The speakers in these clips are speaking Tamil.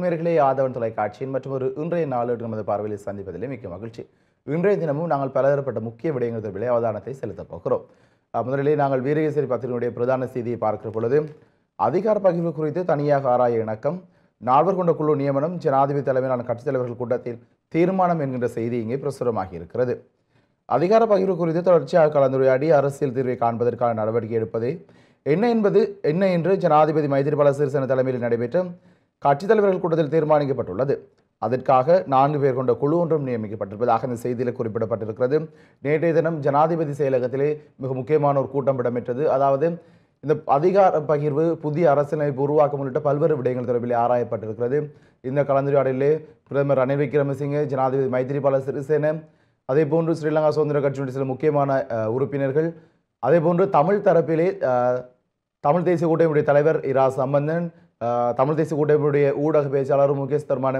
வணக்கம் நேர்களே ஆதவன் தொலைக்காட்சியின் மற்றும் ஒரு இன்றைய நாளேடு நமது பார்வையில் சந்திப்பதிலே மிக்க மகிழ்ச்சி. இன்றைய தினமும் நாங்கள் பலதரப்பட்ட முக்கிய விடயங்கள் தொடர்பிலே அவதானத்தை செலுத்தப் போகிறோம். முதலிலே நாங்கள் வீரகேசரி பத்திரிகையுடைய பிரதான செய்தியை பார்க்கிற பொழுது அதிகார பகிர்வு குறித்து தனியாக ஆராய இணக்கம் நால்வர் கொண்ட குழு நியமனம் ஜனாதிபதி தலைமையிலான கட்சித் தலைவர்கள் கூட்டத்தில் தீர்மானம் என்கின்ற செய்தி இங்கே பிரசுரமாகி இருக்கிறது. அதிகார பகிர்வு குறித்து தொடர்ச்சியாக கலந்துரையாடி அரசியல் தீர்வை காண்பதற்கான நடவடிக்கை எடுப்பது என்ன என்பது என்ன என்று ஜனாதிபதி மைத்திரிபால சிறிசேன தலைமையில் நடைபெற்ற கட்சித் தலைவர்கள் கூட்டத்தில் தீர்மானிக்கப்பட்டுள்ளது. அதற்காக நான்கு பேர் கொண்ட குழு ஒன்றும் நியமிக்கப்பட்டிருப்பதாக இந்த செய்தியில் குறிப்பிடப்பட்டிருக்கிறது. நேற்றைய தினம் ஜனாதிபதி செயலகத்திலே மிக முக்கியமான ஒரு கூட்டம் இடம்பெற்றது. அதாவது இந்த அதிகார பகிர்வு புதிய அரசியலமைப்பு உருவாக்கம் உள்ளிட்ட பல்வேறு விடயங்கள் தொடர்பில் ஆராயப்பட்டிருக்கிறது. இந்த கலந்துரையாடலிலே பிரதமர் ரணில் விக்ரமசிங்கே ஜனாதிபதி மைத்திரிபால சிறிசேன அதே போன்று ஸ்ரீலங்கா சுதந்திர கட்சியினுடைய சில முக்கியமான உறுப்பினர்கள் அதே போன்று தமிழ் தரப்பிலே தமிழ் தேசிய கூட்டமைப்புடைய தலைவர் இரா சம்பந்தன் தமிழ் தேசிய கூட்டமைப்புடைய ஊடக பேச்சாளரும் முக்கியஸ்தருமான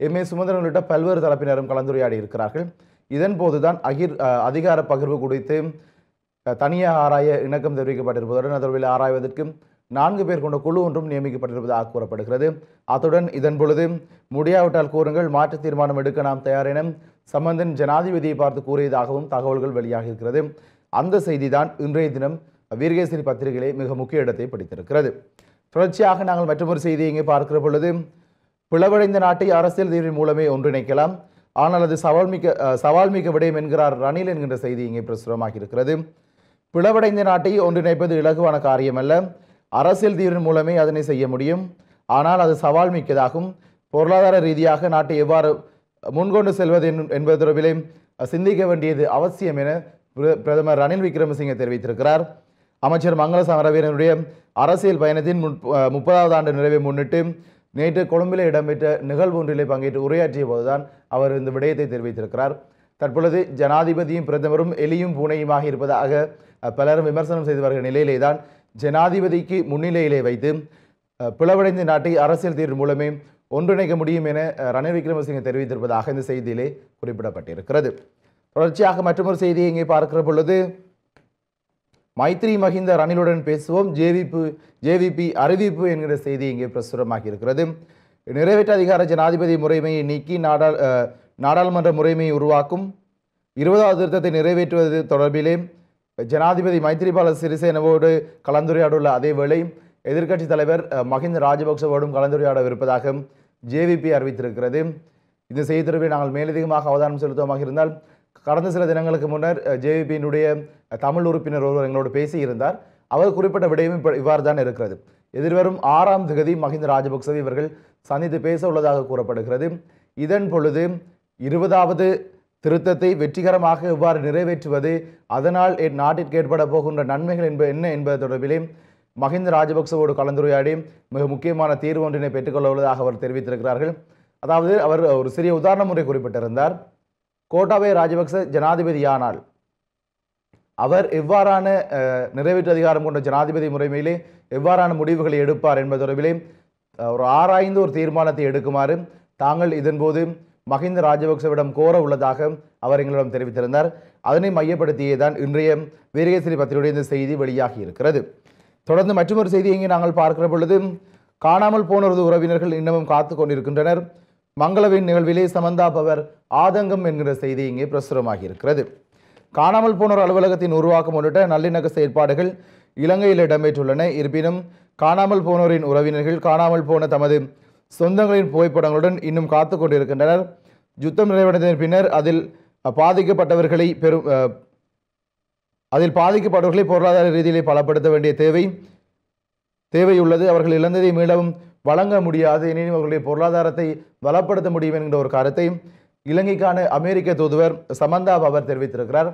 எம் ஏ சுமந்திரன் உள்ளிட்ட பல்வேறு தரப்பினரும் கலந்துரையாடி இருக்கிறார்கள். இதன் போதுதான் அகிர் அதிகார பகிர்வு குறித்து தனியாக ஆராய இணக்கம் தெரிவிக்கப்பட்டிருப்பதுடன் தொடர்பில் ஆராய்வதற்கு நான்கு பேர் கொண்ட குழு ஒன்றும் நியமிக்கப்பட்டிருப்பதாக கூறப்படுகிறது. அத்துடன் இதன் பொழுது முடியாவிட்டால் கூறுங்கள் மாற்று தீர்மானம் எடுக்க நாம் தயார் என சம்பந்தன் ஜனாதிபதியை பார்த்து கூறியதாகவும் தகவல்கள் வெளியாக இருக்கிறது. அந்த செய்திதான் இன்றைய தினம் வீரகேசரி பத்திரிகையிலே மிக முக்கிய இடத்தை பிடித்திருக்கிறது. தொடர்ச்சியாக நாங்கள் மற்றொரு செய்தியை இங்கே பார்க்கிற பொழுது பிளவடைந்த நாட்டை அரசியல் தீர்வின் மூலமே ஒன்றிணைக்கலாம். ஆனால் அது சவால் மிக்க சவால் மிக்க விடயம் என்கிறார் ரணில் என்கின்ற செய்தி இங்கே பிரசுரமாக இருக்கிறது. பிளவடைந்த நாட்டை ஒன்றிணைப்பது இலகுவான காரியமல்ல. அரசியல் தீர்வின் மூலமே அதனை செய்ய முடியும். ஆனால் அது சவால் மிக்கதாகும். பொருளாதார ரீதியாக நாட்டை எவ்வாறு முன்கொண்டு செல்வது என்- என்பது தொடர்பிலே சிந்திக்க வேண்டியது அவசியம் என பிர- பிரதமர் ரணில் விக்ரமசிங்கே தெரிவித்திருக்கிறார். அமைச்சர் மங்கள சமரவீரனுடைய அரசியல் பயணத்தின் முப்பதாவது ஆண்டு நிறைவை முன்னிட்டு நேற்று கொழும்பில் இடம்பெற்ற நிகழ்வு ஒன்றிலே பங்கேற்று உரையாற்றிய போதுதான் அவர் இந்த விடயத்தை தெரிவித்திருக்கிறார். தற்பொழுது ஜனாதிபதியும் பிரதமரும் எலியும் பூனையுமாக இருப்பதாக பலரும் விமர்சனம் செய்து வருகிற நிலையிலே தான் ஜனாதிபதிக்கு முன்னிலையிலே வைத்து பிளவடைந்த நாட்டை அரசியல் தீர்வு மூலமே ஒன்றிணைக்க முடியும் என ரணில் விக்ரமசிங்கே தெரிவித்திருப்பதாக இந்த செய்தியிலே குறிப்பிடப்பட்டிருக்கிறது. தொடர்ச்சியாக மற்றொரு செய்தியை இங்கே பார்க்கிற பொழுது மைத்ரி மஹிந்த ரணிலுடன் பேசுவோம். ஜேவிபி ஜேவிபி அறிவிப்பு என்கிற செய்தி இங்கே பிரசுரமாகியிருக்கிறது. நிறைவேற்ற அதிகார ஜனாதிபதி முறைமையை நீக்கி நாடா நாடாளுமன்ற முறைமையை உருவாக்கும் இருபதாவது திருத்தத்தை நிறைவேற்றுவது தொடர்பிலே ஜனாதிபதி மைத்ரிபால சிறிசேனவோடு கலந்துரையாடுள்ள அதே எதிர்க்கட்சித் எதிர்க்கட்சி தலைவர் மஹிந்த ராஜபக்சவோடும் கலந்துரையாடவிருப்பதாக ஜேவிபி அறிவித்திருக்கிறது. இந்த செய்தி தொடர்பில் நாங்கள் மேலதிகமாக அவதானம் செலுத்துவோமாக இருந்தால் கடந்த சில தினங்களுக்கு முன்னர் ஜேவிபியினுடைய தமிழ் உறுப்பினர் ஒருவர் எங்களோடு பேசியிருந்தார். அவர் குறிப்பிட்ட விடயம் இப்போ இவ்வாறு தான் இருக்கிறது. எதிர்வரும் ஆறாம் திகதி மஹிந்த ராஜபக்சவை இவர்கள் சந்தித்து பேச உள்ளதாக கூறப்படுகிறது. இதன் பொழுது இருபதாவது திருத்தத்தை வெற்றிகரமாக இவ்வாறு நிறைவேற்றுவது அதனால் என் நாட்டிற்கு ஏற்பட போகின்ற நன்மைகள் என்ப என்ன என்பது தொடர்பிலே மஹிந்த ராஜபக்சவோடு கலந்துரையாடி மிக முக்கியமான தீர்வு ஒன்றினை பெற்றுக்கொள்ள உள்ளதாக அவர் தெரிவித்திருக்கிறார்கள். அதாவது அவர் ஒரு சிறிய உதாரண முறை குறிப்பிட்டிருந்தார். கோட்டாபய ராஜபக்ச ஜனாதிபதியானால் அவர் எவ்வாறான நிறைவேற்று அதிகாரம் கொண்ட ஜனாதிபதி முறைமையிலே எவ்வாறான முடிவுகளை எடுப்பார் என்பது தொடர்பிலே ஒரு ஆராய்ந்து ஒரு தீர்மானத்தை எடுக்குமாறு தாங்கள் இதன்போது மஹிந்த ராஜபக்சவிடம் கோர உள்ளதாக அவர் எங்களிடம் தெரிவித்திருந்தார். அதனை மையப்படுத்தியே தான் இன்றைய வீரகேசரி பத்திரிகையுடைய இந்த செய்தி வெளியாகி இருக்கிறது. தொடர்ந்து மற்றொரு செய்தியை இங்கே நாங்கள் பார்க்கிற பொழுது காணாமல் போனவரது உறவினர்கள் இன்னமும் காத்து கொண்டிருக்கின்றனர். மங்களவின் நிகழ்விலே சமந்தா பவர் ஆதங்கம் என்கிற செய்தி இங்கே பிரசுரமாகி இருக்கிறது காணாமல் போனோர் அலுவலகத்தின் உருவாக்கம் உள்ளிட்ட நல்லிணக்க செயற்பாடுகள் இலங்கையில் இடம்பெற்றுள்ளன. இருப்பினும் காணாமல் போனோரின் உறவினர்கள் காணாமல் போன தமது சொந்தங்களின் புகைப்படங்களுடன் இன்னும் காத்து கொண்டிருக்கின்றனர். யுத்தம் நிறைவடைந்ததன் பின்னர் அதில் பாதிக்கப்பட்டவர்களை பெரும் அதில் பாதிக்கப்பட்டவர்களை பொருளாதார ரீதியிலே பலப்படுத்த வேண்டிய தேவை தேவை உள்ளது அவர்கள் இழந்ததை மீளவும் வழங்க முடியாது எனினும் அவர்களுடைய பொருளாதாரத்தை பலப்படுத்த முடியும் என்கிற ஒரு கருத்தை இலங்கைக்கான அமெரிக்க தூதுவர் சமந்தா பவர் தெரிவித்திருக்கிறார்.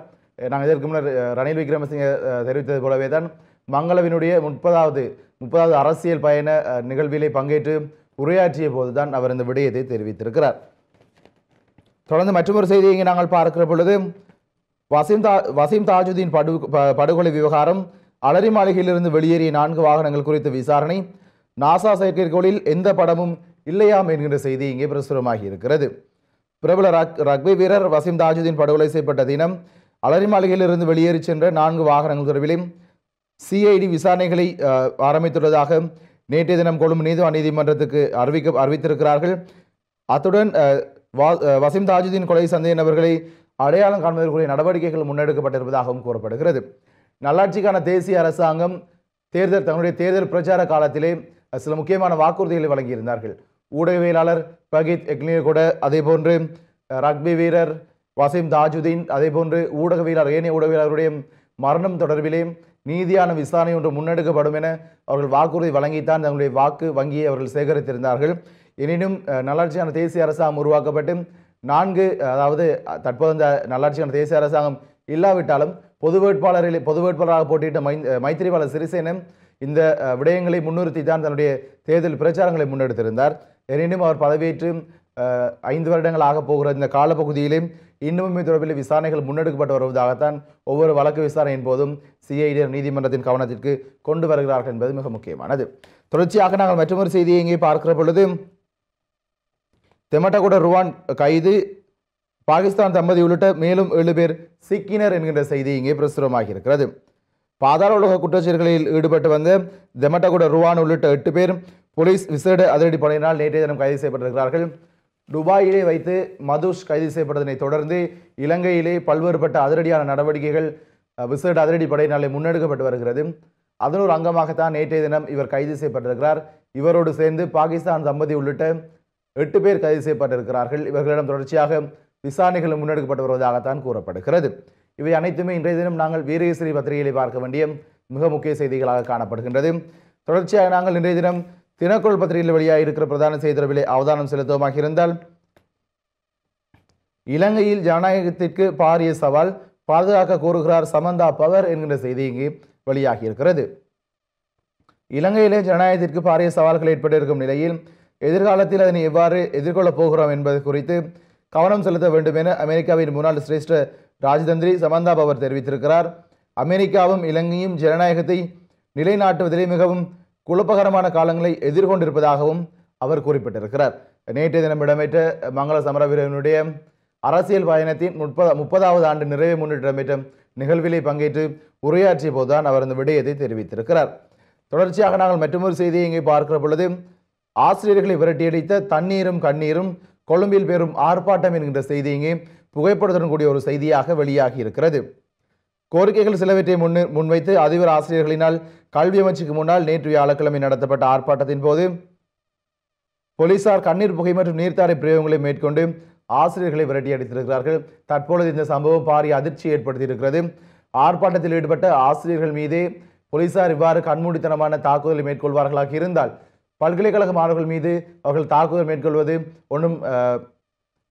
நாங்கள் இதற்கு முன்னர் ரணில் விக்ரமசிங்க தெரிவித்தது போலவே தான் மங்களவினுடைய முப்பதாவது முப்பதாவது அரசியல் பயண நிகழ்விலே பங்கேற்று உரையாற்றிய போதுதான் அவர் இந்த விடயத்தை தெரிவித்திருக்கிறார். தொடர்ந்து மற்றொரு செய்தியை இங்கே நாங்கள் பார்க்கிற பொழுது வசீம் தா வசீம் தாஜுதீன் படு ப- படுகொலை விவகாரம் அலரி மாளிகையிலிருந்து வெளியேறிய நான்கு வாகனங்கள் குறித்த விசாரணை நாசா செயற்கைக்கோளில் எந்த படமும் இல்லையாம் என்கின்ற செய்தி இங்கே பிரசுரமாகி இருக்கிறது. பிரபல ரக் ரக்பி வீரர் வசீம் தாஜுதீன் படுகொலை செய்யப்பட்ட தினம் அலரி மாளிகையிலிருந்து வெளியேறி சென்ற நான்கு வாகனங்கள் தொடர்பிலும் சிஐடி விசாரணைகளை ஆரம்பித்துள்ளதாக நேற்றைய தினம் கொழும்பு நீதிவான் நீதிமன்றத்துக்கு அறிவிக்க அறிவித்திருக்கிறார்கள். அத்துடன் வா- வசீம் தாஜுதீன் கொலை சந்தேக நபர்களை அடையாளம் காண்பதற்குரிய நடவடிக்கைகள் முன்னெடுக்கப்பட்டிருப்பதாகவும் கூறப்படுகிறது. நல்லாட்சிக்கான தேசிய அரசாங்கம் தேர்தல் தங்களுடைய தேர்தல் பிரச்சார காலத்திலே சில முக்கியமான வாக்குறுதிகளை வழங்கியிருந்தார்கள். ஊடகவியலாளர் பகித் எக்னியகூட அதே போன்று ரக்பி வீரர் வசீம் தாஜுதீன் அதே போன்று ஊடகவியலாளர் ஏனைய ஊடகவியலாளருடைய மரணம் தொடர்பிலே நீதியான விசாரணை ஒன்று முன்னெடுக்கப்படும் என அவர்கள் வாக்குறுதி வழங்கித்தான் தங்களுடைய வாக்கு வங்கியை அவர்கள் சேகரித்திருந்தார்கள். எனினும் நல்லாட்சியான தேசிய அரசாங்கம் உருவாக்கப்பட்டு நான்கு அதாவது தற்போது இந்த நல்லாட்சியான தேசிய அரசாங்கம் இல்லாவிட்டாலும் பொது வேட்பாளரில் பொது வேட்பாளராக போட்டியிட்ட மை மைத்திரிபால சிறிசேனன் இந்த விடயங்களை முன்னிறுத்தி தான் தன்னுடைய தேர்தல் பிரச்சாரங்களை முன்னெடுத்திருந்தார். எனினும் அவர் பதவியேற்று ஐந்து வருடங்கள் ஆக போகிற இந்த காலப்பகுதியிலும் இன்னமும் இது தொடர்பில் விசாரணைகள் முன்னெடுக்கப்பட்டு வருவதாகத்தான் ஒவ்வொரு வழக்கு விசாரணையின் போதும் சிஐடி நீதிமன்றத்தின் கவனத்திற்கு கொண்டு வருகிறார்கள் என்பது மிக முக்கியமானது. தொடர்ச்சியாக நாங்கள் மற்றொரு செய்தியை இங்கே பார்க்கிற பொழுது தெமட்டகுட ருவான் கைது பாகிஸ்தான் தம்பதி உள்ளிட்ட மேலும் ஏழு பேர் சிக்கினர் என்கின்ற செய்தி இங்கே பிரசுரமாகி இருக்கிறது. பாதாள உலக குற்றச்செயல்களில் ஈடுபட்டு வந்த தெமட்டகுட ருவான் உள்ளிட்ட எட்டு பேர் போலீஸ் விசேட அதிரடி படையினால் நேற்றைய தினம் கைது செய்யப்பட்டிருக்கிறார்கள். துபாயிலே வைத்து மதுஷ் கைது செய்யப்பட்டதனை தொடர்ந்து இலங்கையிலே பல்வேறுபட்ட அதிரடியான நடவடிக்கைகள் விசேட அதிரடி படையினாலே முன்னெடுக்கப்பட்டு வருகிறது. அதன் ஒரு அங்கமாகத்தான் நேற்றைய தினம் இவர் கைது செய்யப்பட்டிருக்கிறார். இவரோடு சேர்ந்து பாகிஸ்தான் தம்பதி உள்ளிட்ட எட்டு பேர் கைது செய்யப்பட்டிருக்கிறார்கள். இவர்களிடம் தொடர்ச்சியாக விசாரணைகள் முன்னெடுக்கப்பட்டு வருவதாகத்தான் கூறப்படுகிறது. இவை அனைத்துமே இன்றைய தினம் நாங்கள் வீரகேசரி பத்திரிகைகளை பார்க்க வேண்டிய மிக முக்கிய செய்திகளாக காணப்படுகின்றது. தொடர்ச்சியாக நாங்கள் இன்றைய தினம் தினக்குள் பத்திரிகையில் வெளியாக இருக்கிற பிரதான செய்தி அவதானம் செலுத்துவமாக இருந்தால் இலங்கையில் ஜனநாயகத்திற்கு பாரிய சவால் பாதுகாக்க கூறுகிறார் சமந்தா பவர் என்கின்ற செய்தி இங்கு வெளியாகி இருக்கிறது இலங்கையிலே ஜனநாயகத்திற்கு பாரிய சவால்கள் ஏற்பட்டிருக்கும் நிலையில் எதிர்காலத்தில் அதனை எவ்வாறு எதிர்கொள்ளப் போகிறோம் என்பது குறித்து கவனம் செலுத்த வேண்டும் என அமெரிக்காவின் முன்னாள் சிரேஷ்ட ராஜதந்திரி சமந்தா பவர் தெரிவித்திருக்கிறார். அமெரிக்காவும் இலங்கையும் ஜனநாயகத்தை நிலைநாட்டுவதிலே மிகவும் குழப்பகரமான காலங்களை எதிர்கொண்டிருப்பதாகவும் அவர் குறிப்பிட்டிருக்கிறார். நேற்றைய தினம் இடம்பெற்ற மங்கள சமரவீரனுடைய அரசியல் பயணத்தின் முப்பது முப்பதாவது ஆண்டு நிறைவை முன்னிட்டு இடம்பெற்ற நிகழ்விலே பங்கேற்று உரையாற்றிய போதுதான் அவர் இந்த விடயத்தை தெரிவித்திருக்கிறார். தொடர்ச்சியாக நாங்கள் மற்றொரு செய்தியை இங்கே பார்க்கிற பொழுது ஆசிரியர்களை விரட்டியடித்த தண்ணீரும் கண்ணீரும் கொழும்பில் பெறும் ஆர்ப்பாட்டம் என்கின்ற செய்தி இங்கே புகைப்படத்துடன் கூடிய ஒரு செய்தியாக வெளியாகி இருக்கிறது. கோரிக்கைகள் சிலவற்றை முன்னு முன்வைத்து அதிபர் ஆசிரியர்களினால் கல்வி அமைச்சுக்கு முன்னால் நேற்று வியாழக்கிழமை நடத்தப்பட்ட ஆர்ப்பாட்டத்தின் போது போலீசார் கண்ணீர் புகை மற்றும் நீர்த்தாரை பிரயோகங்களை மேற்கொண்டு ஆசிரியர்களை விரட்டியடித்திருக்கிறார்கள் தற்பொழுது இந்த சம்பவம் பாரிய அதிர்ச்சி ஏற்படுத்தியிருக்கிறது. ஆர்ப்பாட்டத்தில் ஈடுபட்ட ஆசிரியர்கள் மீதே போலீசார் இவ்வாறு கண்மூடித்தனமான தாக்குதலை மேற்கொள்வார்களாக இருந்தால் பல்கலைக்கழக மாணவர்கள் மீது அவர்கள் தாக்குதல் மேற்கொள்வது ஒன்றும்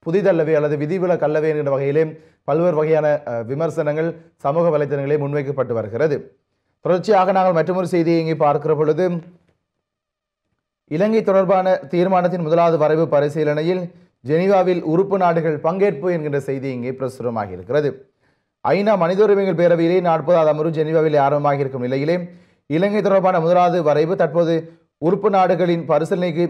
புதிதல்லவே அல்லது விதிவிலக்கு அல்லவே என்கிற வகையிலே பல்வேறு வகையான விமர்சனங்கள் சமூக வலைத்தளங்களே முன்வைக்கப்பட்டு வருகிறது. தொடர்ச்சியாக நாங்கள் மற்றொரு செய்தியை இங்கே பார்க்கிற பொழுது இலங்கை தொடர்பான தீர்மானத்தின் முதலாவது வரைவு பரிசீலனையில் ஜெனீவாவில் உறுப்பு நாடுகள் பங்கேற்பு என்கின்ற செய்தி இங்கே பிரசுரமாக இருக்கிறது. ஐநா மனித உரிமைகள் பேரவையிலே நாற்பதாவது அமர்வு ஜெனீவாவில் ஆரம்பமாக இருக்கும் நிலையிலே இலங்கை தொடர்பான முதலாவது வரைவு தற்போது உறுப்பு நாடுகளின் பரிசீலனைக்கு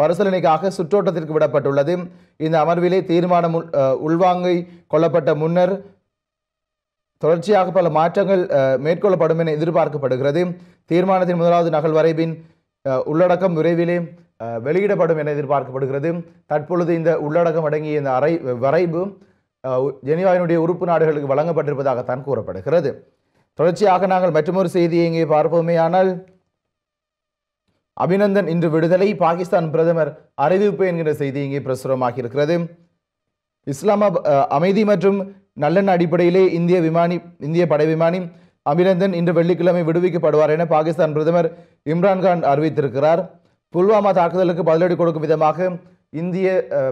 பரிசீலனைக்காக சுற்றோட்டத்திற்கு விடப்பட்டுள்ளது. இந்த அமர்விலே தீர்மானம் உள்- உள்வாங்கி கொள்ளப்பட்ட முன்னர் தொடர்ச்சியாக பல மாற்றங்கள் மேற்கொள்ளப்படும் என எதிர்பார்க்கப்படுகிறது. தீர்மானத்தின் முதலாவது நகல் வரைவின் உள்ளடக்கம் விரைவிலே வெளியிடப்படும் என எதிர்பார்க்கப்படுகிறது. தற்பொழுது இந்த உள்ளடக்கம் அடங்கிய இந்த அரை வரைவு ஜெனிவாவினுடைய ஜெனீவாவினுடைய உறுப்பு நாடுகளுக்கு வழங்கப்பட்டிருப்பதாகத்தான் கூறப்படுகிறது. தொடர்ச்சியாக நாங்கள் மற்றொரு செய்தியை இங்கே பார்ப்போமே ஆனால் அபிநந்தன் இன்று விடுதலை பாகிஸ்தான் பிரதமர் அறிவிப்பு என்கிற செய்தி இங்கே பிரசுரமாக இருக்கிறது இஸ்லாமாபாத் அமைதி மற்றும் நல்லெண்ண அடிப்படையிலே இந்திய விமானி இந்திய படை விமானி அபிநந்தன் இன்று வெள்ளிக்கிழமை விடுவிக்கப்படுவார் என பாகிஸ்தான் பிரதமர் இம்ரான்கான் அறிவித்திருக்கிறார். புல்வாமா தாக்குதலுக்கு பதிலடி கொடுக்கும் விதமாக இந்திய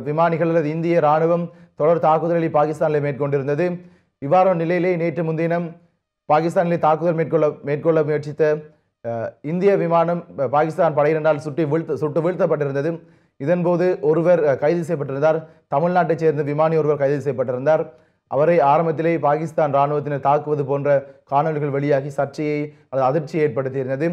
விமானிகள் அல்லது இந்திய ராணுவம் தொடர் தாக்குதலை பாகிஸ்தானில் மேற்கொண்டிருந்தது. இவ்வாறான நிலையிலே நேற்று முன்தினம் பாகிஸ்தானிலே தாக்குதல் மேற்கொள்ள மேற்கொள்ள முயற்சித்த இந்திய விமானம் பாகிஸ்தான் படையினரால் சுட்டி வீழ்த்த சுட்டு வீழ்த்தப்பட்டிருந்தது. இதன்போது ஒருவர் கைது செய்யப்பட்டிருந்தார். தமிழ்நாட்டைச் சேர்ந்த விமானி ஒருவர் கைது செய்யப்பட்டிருந்தார். அவரை ஆரம்பத்திலே பாகிஸ்தான் இராணுவத்தினர் தாக்குவது போன்ற காணொலிகள் வெளியாகி சர்ச்சையை அல்லது அதிர்ச்சியை ஏற்படுத்தியிருந்தது.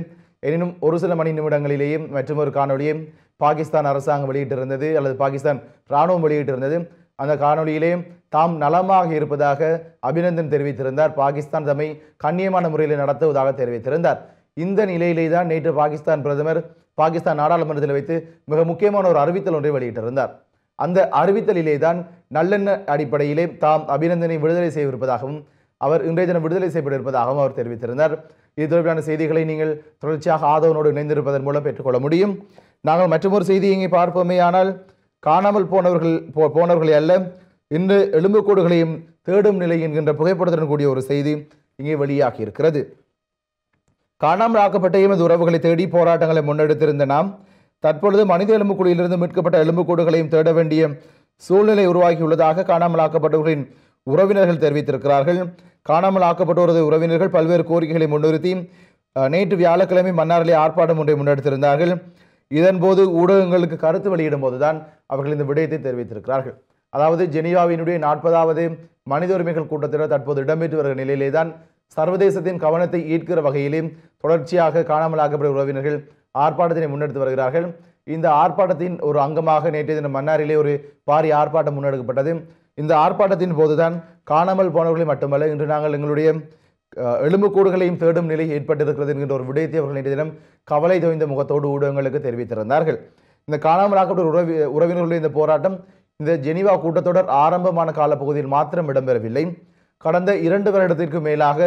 எனினும் ஒரு சில மணி நிமிடங்களிலேயும் மற்றும் ஒரு காணொலியை பாகிஸ்தான் அரசாங்கம் வெளியிட்டிருந்தது அல்லது பாகிஸ்தான் இராணுவம் வெளியிட்டிருந்தது. அந்த காணொலியிலே தாம் நலமாக இருப்பதாக அபிநந்தன் தெரிவித்திருந்தார். பாகிஸ்தான் தம்மை கண்ணியமான முறையில் நடத்துவதாக தெரிவித்திருந்தார். இந்த நிலையிலே தான் நேற்று பாகிஸ்தான் பிரதமர் பாகிஸ்தான் நாடாளுமன்றத்தில் வைத்து மிக முக்கியமான ஒரு அறிவித்தல் ஒன்றை வெளியிட்டிருந்தார். அந்த அறிவித்தலிலே தான் நல்லெண்ண அடிப்படையிலே தாம் அபிநந்தனை விடுதலை செய்யவிருப்பதாகவும் அவர் இன்றைய தினம் விடுதலை செய்யப்பட இருப்பதாகவும் அவர் தெரிவித்திருந்தார். இது தொடர்பான செய்திகளை நீங்கள் தொடர்ச்சியாக ஆதவனோடு இணைந்திருப்பதன் மூலம் பெற்றுக்கொள்ள முடியும். நாங்கள் மற்றொரு செய்தியை இங்கே பார்ப்போமே ஆனால் காணாமல் போனவர்கள் போ- போனவர்களை அல்ல இன்று எலும்புக்கூடுகளையும் தேடும் நிலை என்கின்ற புகைப்படத்துடன் கூடிய ஒரு செய்தி இங்கே வெளியாகி இருக்கிறது காணாமல் ஆக்கப்பட்ட எமது உறவுகளை தேடி போராட்டங்களை முன்னெடுத்திருந்த நாம் தற்பொழுது மனித எலும்புக்குழியிலிருந்து மீட்கப்பட்ட எலும்புக்கூடுகளையும் தேட வேண்டிய சூழ்நிலை உருவாகியுள்ளதாக காணாமல் ஆக்கப்பட்டவர்களின் உறவினர்கள் தெரிவித்திருக்கிறார்கள். காணாமல் ஆக்கப்பட்டோரது உறவினர்கள் பல்வேறு கோரிக்கைகளை முன்னிறுத்தி நேற்று வியாழக்கிழமை மன்னாரிலே ஆர்ப்பாட்டம் ஒன்றை முன்னெடுத்திருந்தார்கள். இதன்போது ஊடகங்களுக்கு கருத்து வெளியிடும் போதுதான் அவர்கள் இந்த விடயத்தை தெரிவித்திருக்கிறார்கள். அதாவது ஜெனீவாவினுடைய நாற்பதாவது மனித உரிமைகள் கூட்டத்தில் தற்போது இடம்பெற்று வருகிற நிலையிலே தான் சர்வதேசத்தின் கவனத்தை ஈர்க்கிற வகையிலும் தொடர்ச்சியாக காணாமல் ஆக்கப்பட்ட உறவினர்கள் ஆர்ப்பாட்டத்தினை முன்னெடுத்து வருகிறார்கள். இந்த ஆர்ப்பாட்டத்தின் ஒரு அங்கமாக நேற்றைய தினம் மன்னாரிலே ஒரு பாரிய ஆர்ப்பாட்டம் முன்னெடுக்கப்பட்டது. இந்த ஆர்ப்பாட்டத்தின் போதுதான் காணாமல் போனவர்களை மட்டுமல்ல இன்று நாங்கள் எங்களுடைய எலும்புக்கூடுகளையும் தேடும் நிலை ஏற்பட்டிருக்கிறது என்கின்ற ஒரு விடயத்தை அவர்கள் நேற்றைய தினம் கவலை தோய்ந்த முகத்தோடு ஊடகங்களுக்கு தெரிவித்திருந்தார்கள். இந்த காணாமல் உறவி உறவினர்களுடைய இந்த போராட்டம் இந்த ஜெனீவா கூட்டத்தொடர் ஆரம்பமான காலப்பகுதியில் மாத்திரம் இடம்பெறவில்லை. கடந்த இரண்டு வருடத்திற்கு மேலாக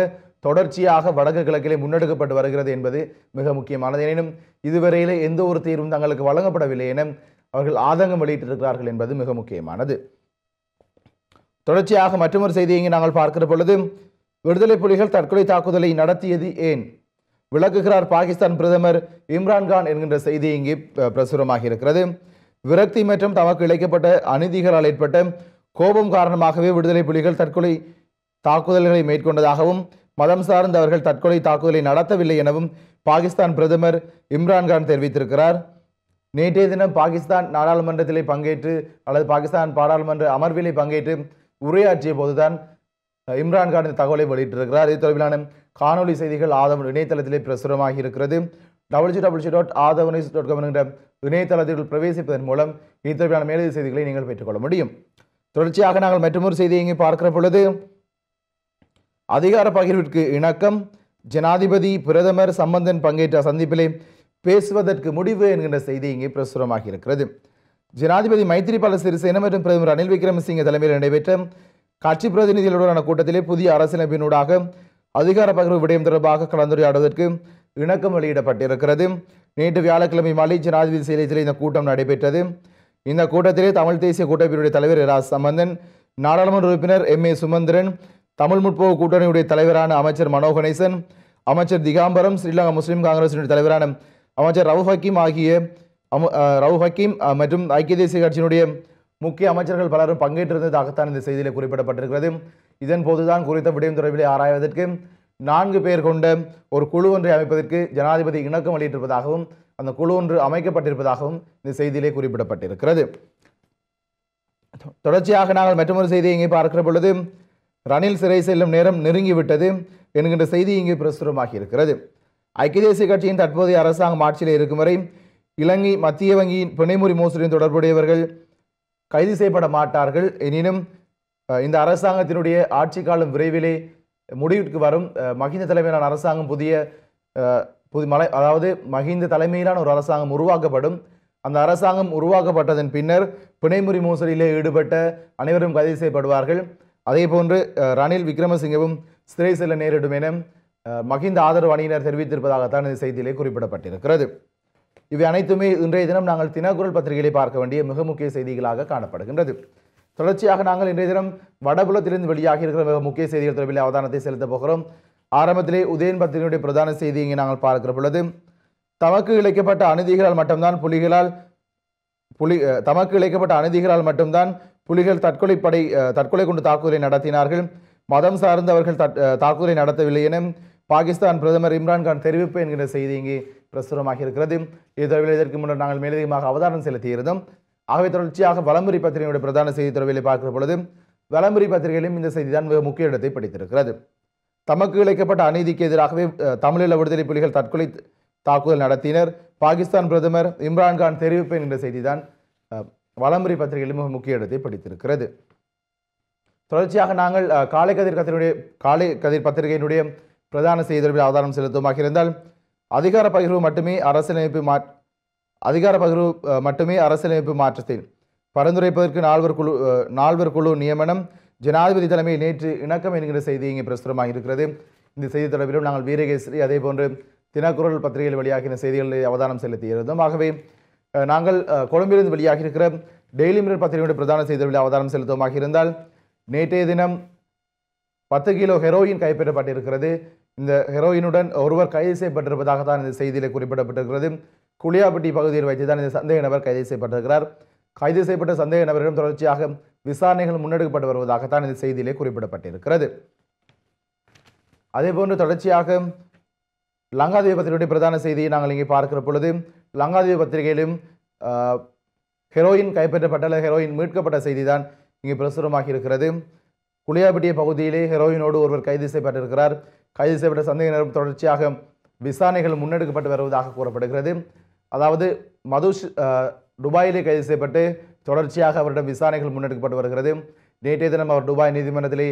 தொடர்ச்சியாக வடக்கு கிழக்கிலே முன்னெடுக்கப்பட்டு வருகிறது என்பது மிக முக்கியமானது. எனினும் இதுவரையிலே எந்த ஒரு தீர்வும் தங்களுக்கு வழங்கப்படவில்லை என அவர்கள் ஆதங்கம் வெளியிட்டிருக்கிறார்கள் என்பது மிக முக்கியமானது. தொடர்ச்சியாக மற்றொரு செய்தியை நாங்கள் பார்க்கிற பொழுது விடுதலை புலிகள் தற்கொலை தாக்குதலை நடத்தியது ஏன்? விளக்குகிறார் பாகிஸ்தான் பிரதமர் இம்ரான்கான் என்கின்ற செய்தி இங்கே பிரசுரமாக இருக்கிறது விரக்தி மற்றும் தமக்கு இழைக்கப்பட்ட அநீதிகளால் ஏற்பட்ட கோபம் காரணமாகவே விடுதலை புலிகள் தற்கொலை தாக்குதல்களை மேற்கொண்டதாகவும் மதம் சார்ந்த அவர்கள் தற்கொலை தாக்குதலை நடத்தவில்லை எனவும் பாகிஸ்தான் பிரதமர் இம்ரான்கான் தெரிவித்திருக்கிறார். நேற்றைய தினம் பாகிஸ்தான் நாடாளுமன்றத்திலே பங்கேற்று அல்லது பாகிஸ்தான் பாராளுமன்ற அமர்விலே பங்கேற்று உரையாற்றிய போதுதான் இம்ரான்கான் இந்த தகவலை வெளியிட்டிருக்கிறார். இது தொடர்பிலான காணொலி செய்திகள் ஆதவன் இணையதளத்திலே பிரசுரமாகி இருக்கிறது. W W dot Aadhavan dot com என்கிற இணையதளத்தில் பிரவேசிப்பதன் மூலம் இது தொடர்பிலான மேலதிக செய்திகளை நீங்கள் பெற்றுக்கொள்ள முடியும். தொடர்ச்சியாக நாங்கள் மற்றொரு செய்தியை இங்கே பார்க்கிற பொழுது அதிகார பகிர்விற்கு இணக்கம். ஜனாதிபதி பிரதமர் சம்பந்தன் பங்கேற்ற சந்திப்பிலே பேசுவதற்கு முடிவு என்கின்ற செய்தி இங்கே பிரசுரமாகியிருக்கிறது ஜனாதிபதி மைத்திரிபால சிறிசேன மற்றும் பிரதமர் ரணில் விக்ரமசிங்க தலைமையில் நடைபெற்ற கட்சி பிரதிநிதிகளுடனான கூட்டத்திலே புதிய அரசியலமைப்பினூடாக அதிகார பகிர்வு விடயம் தொடர்பாக கலந்துரையாடுவதற்கு இணக்கம் வெளியிடப்பட்டிருக்கிறது. நேற்று வியாழக்கிழமை மாலை ஜனாதிபதி செயலகத்தில் இந்த கூட்டம் நடைபெற்றது. இந்த கூட்டத்திலே தமிழ் தேசிய கூட்டமைப்பினுடைய தலைவர் இரா சம்பந்தன் நாடாளுமன்ற உறுப்பினர் எம் ஏ சுமந்திரன் தமிழ் முற்போக்கு கூட்டணியுடைய தலைவரான அமைச்சர் மனோ கணேசன் அமைச்சர் திகாம்பரம் ஸ்ரீலங்கா முஸ்லீம் காங்கிரசினுடைய தலைவரான அமைச்சர் ரவு ஹக்கீம் ஆகிய ரவு ஹக்கீம் மற்றும் ஐக்கிய தேசிய கட்சியினுடைய முக்கிய அமைச்சர்கள் பலரும் பங்கேற்றிருந்ததாகத்தான் இந்த செய்தியில் குறிப்பிடப்பட்டிருக்கிறது. இதன் போதுதான் குறித்த விடயம் தொடர்பிலே ஆராய்வதற்கு நான்கு பேர் கொண்ட ஒரு குழு ஒன்றை அமைப்பதற்கு ஜனாதிபதி இணக்கம் வெளியிட்டிருப்பதாகவும் அந்த குழு ஒன்று அமைக்கப்பட்டிருப்பதாகவும் இந்த செய்தியிலே குறிப்பிடப்பட்டிருக்கிறது. தொடர்ச்சியாக நாங்கள் மற்றொரு செய்தியை இங்கே பார்க்கிற பொழுது ரணில் சிறை செல்லும் நேரம் நெருங்கிவிட்டது என்கின்ற செய்தி இங்கு பிரசுரமாகி இருக்கிறது. ஐக்கிய தேசிய கட்சியின் தற்போதைய அரசாங்கம் ஆட்சியில் இருக்கும் வரை இலங்கை மத்திய வங்கியின் பிணைமுறி மோசடியின் தொடர்புடையவர்கள் கைது செய்யப்பட மாட்டார்கள். எனினும் இந்த அரசாங்கத்தினுடைய ஆட்சி காலம் விரைவிலே முடிவிற்கு வரும். மகிந்த தலைமையிலான அரசாங்கம் புதிய புது மலை அதாவது மஹிந்த தலைமையிலான ஒரு அரசாங்கம் உருவாக்கப்படும். அந்த அரசாங்கம் உருவாக்கப்பட்டதன் பின்னர் பிணைமுறி மோசடியிலே ஈடுபட்ட அனைவரும் கைது செய்யப்படுவார்கள். அதே போன்று ரணில் விக்ரமசிங்கவும் சிறை செல்ல நேரிடும் என மகிந்த ஆதரவு அணியினர் தெரிவித்திருப்பதாகத்தான் இந்த செய்தியிலே குறிப்பிடப்பட்டிருக்கிறது. இவை அனைத்துமே இன்றைய தினம் நாங்கள் தினக்குரல் பத்திரிகையிலே பார்க்க வேண்டிய மிக முக்கிய செய்திகளாக காணப்படுகின்றது. தொடர்ச்சியாக நாங்கள் இன்றைய தினம் வடபுலத்திலிருந்து வெளியாகி இருக்கிற மிக முக்கிய செய்திகள் தொடர்பில் அவதானத்தை செலுத்தப் போகிறோம். ஆரம்பத்திலே உதயன் பத்திரிகையுடைய பிரதான செய்தி இங்கே நாங்கள் பார்க்கிற பொழுது தமக்கு இழைக்கப்பட்ட அநீதிகளால் மட்டும்தான் புலிகளால் புலி தமக்கு இழைக்கப்பட்ட அநீதிகளால் மட்டும்தான் புலிகள் தற்கொலை படை தற்கொலை கொண்டு தாக்குதலை நடத்தினார்கள். மதம் சார்ந்தவர்கள் தட்- தாக்குதலை நடத்தவில்லை என பாகிஸ்தான் பிரதமர் இம்ரான்கான் தெரிவிப்பு என்கிற செய்தி இங்கே பிரசுரமாக இருக்கிறது. இது தொடர்பில் இதற்கு முன்னர் நாங்கள் மேலதிகமாக அவதானம் செலுத்தியிருந்தோம். ஆகவே தொடர்ச்சியாக வலம்புரி பத்திரிகையுடைய பிரதான செய்தி தொடர்பில் பார்க்கிற பொழுது வலம்புரி பத்திரிகையிலும் இந்த செய்தி தான் மிக முக்கிய இடத்தை பிடித்திருக்கிறது. தமக்கு இழைக்கப்பட்ட அநீதிக்கு எதிராகவே தமிழீழ விடுதலை புலிகள் தற்கொலை தாக்குதல் நடத்தினர். பாகிஸ்தான் பிரதமர் இம்ரான்கான் தெரிவிப்பு என்கிற செய்திதான் தான் வலமுறை பத்திரிகையிலும் மிக முக்கிய இடத்தை படித்திருக்கிறது. தொடர்ச்சியாக நாங்கள் காலை கதிர் கத்திரினுடைய காலை கதிர் பத்திரிகையினுடைய பிரதான செய்தி தொடர்பில் அவதானம் செலுத்துமாக இருந்தால் அதிகார பகிர்வு மட்டுமே அரசியலமைப்பு மா அதிகார பகிர்வு மட்டுமே அரசியலமைப்பு மாற்றத்தில் பரிந்துரைப்பதற்கு நால்வர் குழு நால்வர் குழு நியமனம் ஜனாதிபதி தலைமையில் நேற்று இணக்கம் என்கிற செய்தி இங்கே பிரசுரமாக இருக்கிறது. இந்த செய்தி தொடர்பிலும் நாங்கள் வீரகேசரி அதே போன்று தினக்குரல் பத்திரிகையில் வெளியாகின செய்திகளில் அவதானம் செலுத்தியிருந்தோம். ஆகவே நாங்கள் கொழும்பிலிருந்து வெளியாக இருக்கிற டெய்லி மிரர் பத்திரிகையுடைய பிரதான செய்திகளில் அவதானம் செலுத்துவமாக இருந்தால் நேற்றைய தினம் பத்து கிலோ ஹெரோயின் கைப்பற்றப்பட்டிருக்கிறது. இந்த ஹெரோயினுடன் ஒருவர் கைது செய்யப்பட்டிருப்பதாக தான் இந்த செய்தியில் குறிப்பிடப்பட்டிருக்கிறது. குளியாப்பட்டி பகுதியில் வைத்து தான் இந்த சந்தேக நபர் கைது செய்யப்பட்டிருக்கிறார். கைது செய்யப்பட்ட சந்தேக நபரிடம் தொடர்ச்சியாக விசாரணைகள் முன்னெடுக்கப்பட்டு வருவதாகத்தான் இந்த செய்தியிலே குறிப்பிடப்பட்டிருக்கிறது. அதேபோன்று தொடர்ச்சியாக லங்காதீப பத்திரிகையுடைய பிரதான செய்தியை நாங்கள் இங்கே பார்க்கிற பொழுது லங்காதீப பத்திரிகையிலும் ஹெரோயின் கைப்பற்றப்பட்ட அல்லது ஹெரோயின் மீட்கப்பட்ட செய்தி தான் இங்கே பிரசுரமாகி இருக்கிறது. குளியாபட்டிய பகுதியிலே ஹெரோயினோடு ஒருவர் கைது செய்யப்பட்டிருக்கிறார். கைது செய்யப்பட்ட சந்தேக தொடர்ச்சியாக விசாரணைகள் முன்னெடுக்கப்பட்டு வருவதாக கூறப்படுகிறது. அதாவது மதுஷ் துபாயிலே கைது செய்யப்பட்டு தொடர்ச்சியாக அவரிடம் விசாரணைகள் முன்னெடுக்கப்பட்டு வருகிறது. நேற்றைய தினம் அவர் துபாய் நீதிமன்றத்திலே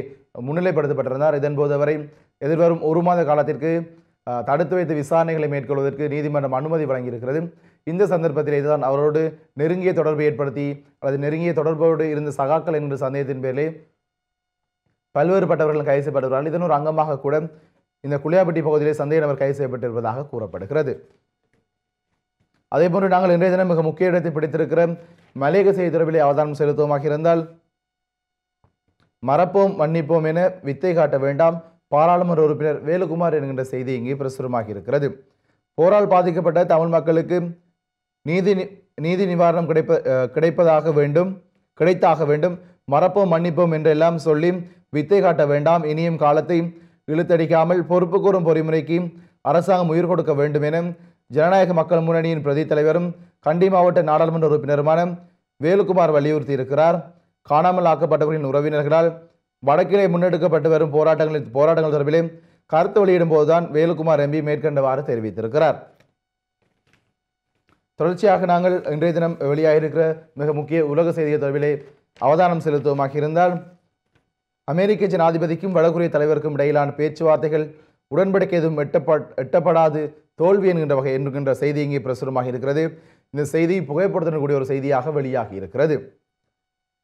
முன்னிலைப்படுத்தப்பட்டிருந்தார். இதன்போது அவரை எதிர்வரும் ஒரு மாத காலத்திற்கு தடுத்து வைத்து விசாரணைகளை மேற்கொள்வதற்கு நீதிமன்றம் அனுமதி வழங்கியிருக்கிறது. இந்த சந்தர்ப்பத்திலே இதுதான் அவரோடு நெருங்கிய தொடர்பு ஏற்படுத்தி அல்லது நெருங்கிய தொடர்போடு இருந்த சகாக்கள் என்ற சந்தேகத்தின் பேரிலே பல்வேறுபட்டவர்கள் கைது செய்யப்பட்டுள்ளார்கள் இதன் ஒரு அங்கமாக கூட இந்த குளியாப்பட்டி பகுதியிலே சந்தேக நபர் கைது செய்யப்பட்டிருப்பதாக கூறப்படுகிறது. அதேபோன்று நாங்கள் இன்றைய தினம் மிக முக்கிய இடத்தை பிடித்திருக்கிற மலேக செய்தி தொடர்பிலே அவதானம் செலுத்துவோமாக இருந்தால் மறப்போம் மன்னிப்போம் என வித்தை காட்ட வேண்டாம். பாராளுமன்ற உறுப்பினர் வேலுகுமார் என்கின்ற செய்தி இங்கே பிரசுரமாகி இருக்கிறது. போரால் பாதிக்கப்பட்ட தமிழ் மக்களுக்கு நீதி நி- நீதி நிவாரணம் கிடைப்ப கிடைப்பதாக வேண்டும் கிடைத்தாக வேண்டும். மறப்போம் மன்னிப்போம் என்றெல்லாம் சொல்லி வித்தை காட்ட வேண்டாம். இனியும் காலத்தை இழுத்தடிக்காமல் பொறுப்பு கூறும் பொறிமுறைக்கு அரசாங்கம் உயிர் கொடுக்க வேண்டும் என ஜனநாயக மக்கள் முன்னணியின் பிரதி தலைவரும் கண்டி மாவட்ட நாடாளுமன்ற உறுப்பினருமான வேலுக்குமார் வலியுறுத்தி இருக்கிறார் காணாமல் ஆக்கப்பட்டவர்களின் உறவினர்களால் வடக்கிலே முன்னெடுக்கப்பட்டு வரும் போராட்டங்களில் போராட்டங்கள் தொடர்பிலே கருத்து வெளியிடும் போதுதான் வேலுக்குமார் எம்பி மேற்கண்டவாறு தெரிவித்திருக்கிறார். தொடர்ச்சியாக நாங்கள் இன்றைய தினம் வெளியாகியிருக்கிற மிக முக்கிய உலக செய்திகள் தொடர்பிலே அவதானம் செலுத்துவமாக இருந்தால் அமெரிக்க ஜனாதிபதிக்கும் வடகொரிய தலைவருக்கும் இடையிலான பேச்சுவார்த்தைகள் உடன்படிக்கை எதுவும் எட்டப்பட் எட்டப்படாது தோல்வி என்கின்ற வகை என்கின்ற செய்தி இங்கே பிரசுரமாக இருக்கிறது. இந்த செய்தி புகைப்படுத்தக்கூடிய ஒரு செய்தியாக வெளியாகி இருக்கிறது.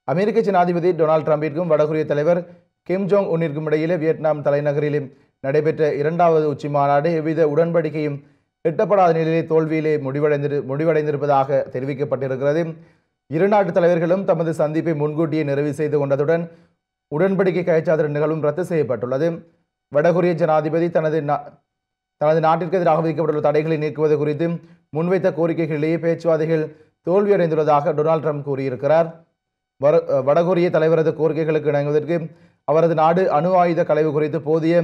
அமெரிக்க ஜனாதிபதி டொனால்ட் ட்ரம்பிற்கும் வடகொரிய தலைவர் கிம் ஜோங் உன்னிற்கும் இடையிலே வியட்நாம் தலைநகரிலே நடைபெற்ற இரண்டாவது உச்சி மாநாடு எவ்வித உடன்படிக்கையும் எட்டப்படாத நிலையிலே தோல்வியிலே முடிவடைந்திரு முடிவடைந்திருப்பதாக தெரிவிக்கப்பட்டிருக்கிறது. இரு நாட்டு தலைவர்களும் தமது சந்திப்பை முன்கூட்டியே நிறைவு செய்து கொண்டதுடன் உடன்படிக்கை கைச்சாத்திர நிகழ்வும் ரத்து செய்யப்பட்டுள்ளது. வடகொரிய ஜனாதிபதி தனது நா- தனது நாட்டிற்கு எதிராக விதிக்கப்பட்டுள்ள தடைகளை நீக்குவது குறித்து முன்வைத்த கோரிக்கைகளிலேயே பேச்சுவார்த்தைகள் தோல்வியடைந்துள்ளதாக டொனால்ட் ட்ரம்ப் கூறியிருக்கிறார். வட வடகொரிய தலைவரது கோரிக்கைகளுக்கு இணங்குவதற்கு அவரது நாடு அணு ஆயுத கலைவு குறித்து போதிய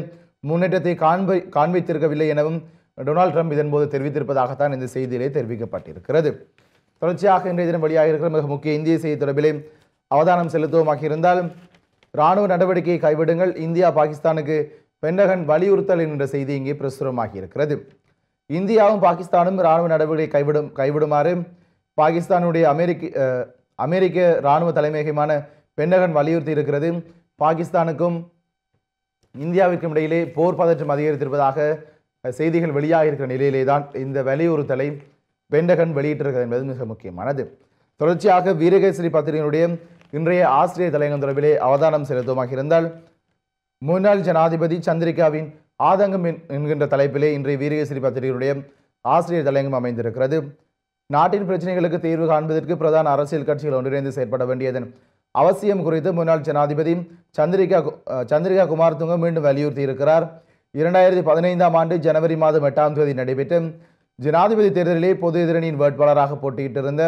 முன்னேற்றத்தை காண்பி காண்பித்திருக்கவில்லை எனவும் டொனால்ட் ட்ரம்ப் இதன்போது தெரிவித்திருப்பதாகத்தான் இந்த செய்தியிலே தெரிவிக்கப்பட்டிருக்கிறது. தொடர்ச்சியாக இன்றைய தினம் வெளியாக இருக்கிற மிக முக்கிய இந்திய செய்தி தொடர்பிலே அவதானம் செலுத்துவோமாக இருந்தால் இராணுவ நடவடிக்கையை கைவிடுங்கள் இந்தியா பாகிஸ்தானுக்கு பென்டகன் வலியுறுத்தல் என்ற செய்தி இங்கே பிரசுரமாகி இருக்கிறது இந்தியாவும் பாகிஸ்தானும் இராணுவ நடவடிக்கை கைவிடும் கைவிடுமாறு பாகிஸ்தானுடைய அமெரிக்க அமெரிக்க இராணுவ தலைமையகமான பென்டகன் வலியுறுத்தி இருக்கிறது. பாகிஸ்தானுக்கும் இந்தியாவிற்கும் இடையிலே போர் பதற்றம் அதிகரித்திருப்பதாக செய்திகள் வெளியாக இருக்கிற நிலையிலே தான் இந்த வலியுறுத்தலை பென்டகன் வெளியிட்டிருக்கிறது என்பது மிக முக்கியமானது. தொடர்ச்சியாக வீரகேசரி பத்திரிகையினுடைய இன்றைய ஆசிரியர் தலையங்கம் தொடர்பிலே அவதானம் செலுத்துவமாக இருந்தால் முன்னாள் ஜனாதிபதி சந்திரிகாவின் ஆதங்கம் என்கின்ற தலைப்பிலே இன்றைய வீரகேசரி பத்திரிகையினுடைய ஆசிரியர் தலையங்கம் அமைந்திருக்கிறது. நாட்டின் பிரச்சனைகளுக்கு தீர்வு காண்பதற்கு பிரதான அரசியல் கட்சிகள் ஒன்றிணைந்து செயற்பட வேண்டியதன் அவசியம் குறித்து முன்னாள் ஜனாதிபதி சந்திரிகா கு- சந்திரிகா குமாரதுங்க மீண்டும் வலியுறுத்தி இருக்கிறார் இரண்டாயிரத்தி பதினைந்தாம் ஆண்டு ஜனவரி மாதம் எட்டாம் தேதி நடைபெற்ற ஜனாதிபதி தேர்தலிலே பொது எதிரணியின் வேட்பாளராக போட்டியிட்டிருந்த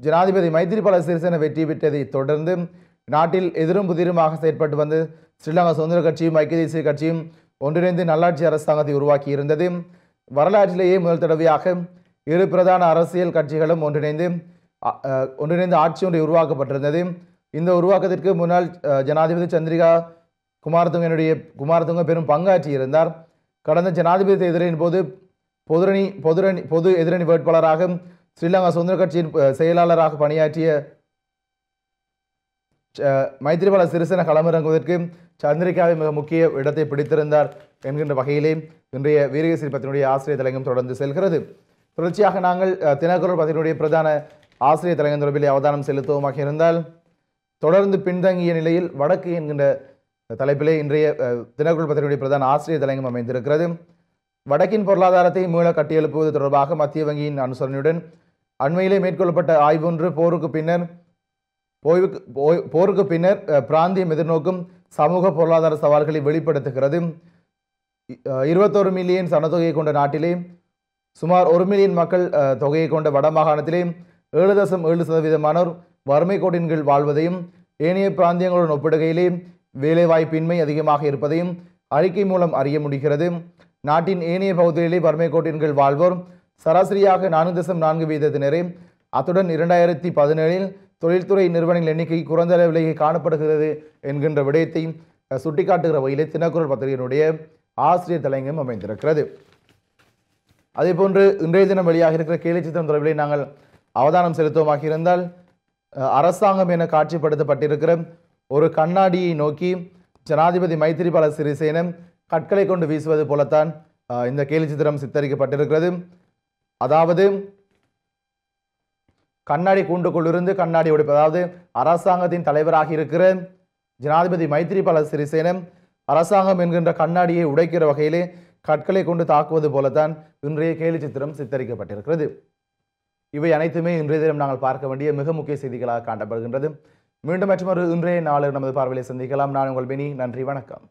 ஜனாதிபதி மைத்திரிபால சிறிசேன வெற்றி பெற்றதை தொடர்ந்து நாட்டில் எதிரும் புதிருமாக செயற்பட்டு வந்து ஸ்ரீலங்கா சுதந்திர கட்சியும் ஐக்கிய தேசிய கட்சியும் ஒன்றிணைந்து நல்லாட்சி அரசாங்கத்தை உருவாக்கியிருந்தது. வரலாற்றிலேயே முதல் தடவையாக இரு பிரதான அரசியல் கட்சிகளும் ஒன்றிணைந்து ஒன்றிணைந்து ஆட்சி ஒன்றை உருவாக்கப்பட்டிருந்தது. இந்த உருவாக்கத்திற்கு முன்னாள் ஜனாதிபதி சந்திரிகா குமாரதுங்கனுடைய குமாரதுங்க பெரும் பங்காற்றி இருந்தார். கடந்த ஜனாதிபதி தேர்தலின் போது பொதுரணி பொதுரணி பொது எதிரணி வேட்பாளராக ஸ்ரீலங்கா சுதந்திர கட்சியின் செயலாளராக பணியாற்றிய ச- மைத்திரிபால சிறிசேன களமிறங்குவதற்கு சந்திரிகாவை மிக முக்கிய இடத்தை பிடித்திருந்தார் என்கின்ற வகையிலே இன்றைய வீரகேசரி பத்தினுடைய ஆசிரியர் தலைங்கம் தொடர்ந்து செல்கிறது. தொடர்ச்சியாக நாங்கள் அஹ், தினக்குரல் பத்திரிகையுடைய பிரதான ஆசிரியர் தலைவன் தொடர்பிலே அவதானம் செலுத்துவோமாக இருந்தால் தொடர்ந்து பின்தங்கிய நிலையில் வடக்கு என்கின்ற தலைப்பிலே இன்றைய அஹ், தினக்குரல் பத்திரிகையுடைய பிரதான ஆசிரியர் தலைங்கம் அமைந்திருக்கிறது. வடக்கின் பொருளாதாரத்தை மீள கட்டியெழுப்புவது தொடர்பாக மத்திய வங்கியின் அனுசரணையுடன் அண்மையிலே மேற்கொள்ளப்பட்ட ஆய்வொன்று போருக்கு பின்னர் போய்வுக்கு போய்- போருக்கு பின்னர் பிராந்தியம் எதிர்நோக்கும் சமூக பொருளாதார சவால்களை வெளிப்படுத்துகிறது. இருபத்தோரு மில்லியன் சனத்தொகையை கொண்ட நாட்டிலே சுமார் ஒரு மில்லியன் மக்கள் தொகையை கொண்ட வடமாகாணத்திலே ஏழு தசம் ஏழு சதவீதமானோர் வறுமை கோட்டின் கீழ் வாழ்வதையும் ஏனைய பிராந்தியங்களுடன் ஒப்பிடுகையிலே வேலைவாய்ப்பின்மை அதிகமாக இருப்பதையும் அறிக்கை மூலம் அறிய முடிகிறது. நாட்டின் ஏனைய பகுதிகளிலே வறுமை கோட்டின் கீழ் வாழ்வோர் சராசரியாக நான்கு தசம் நான்கு வீதத்தினரே. அத்துடன் இரண்டாயிரத்தி பதினேழில் தொழில்துறை நிறுவனங்கள் எண்ணிக்கை குறைந்த அளவிலேயே காணப்படுகிறது என்கின்ற விடயத்தை சுட்டிக்காட்டுகிற வகையிலே தினக்குரல் பத்திரிகையினுடைய ஆசிரியர் தலையங்கம் அமைந்திருக்கிறது. அதே போன்று இன்றைய தினம் வெளியாக இருக்கிற கேலி சித்திரம் தொடர்பிலே நாங்கள் அவதானம் செலுத்துவமாக இருந்தால் அரசாங்கம் என காட்சிப்படுத்தப்பட்டிருக்கிற ஒரு கண்ணாடியை நோக்கி ஜனாதிபதி மைத்திரிபால சிறிசேனம் கற்களை கொண்டு வீசுவது போலத்தான் இந்த கேலி சித்திரம் சித்தரிக்கப்பட்டிருக்கிறது. அதாவது கண்ணாடி கூண்டுக்குள்ளிருந்து கண்ணாடி உடைப்பு அதாவது அரசாங்கத்தின் தலைவராக இருக்கிற ஜனாதிபதி மைத்திரிபால சிறிசேனம் அரசாங்கம் என்கின்ற கண்ணாடியை உடைக்கிற வகையிலே கற்களை கொண்டு தாக்குவது போலத்தான் இன்றைய கேலி சித்திரம் சித்தரிக்கப்பட்டிருக்கிறது. இவை அனைத்துமே இன்றைய தினம் நாங்கள் பார்க்க வேண்டிய மிக முக்கிய செய்திகளாக காணப்படுகின்றது. மீண்டும் மற்றொரு இன்றைய நாளில் நமது பார்வையை சந்திக்கலாம். நான் உங்கள் பினி நன்றி வணக்கம்.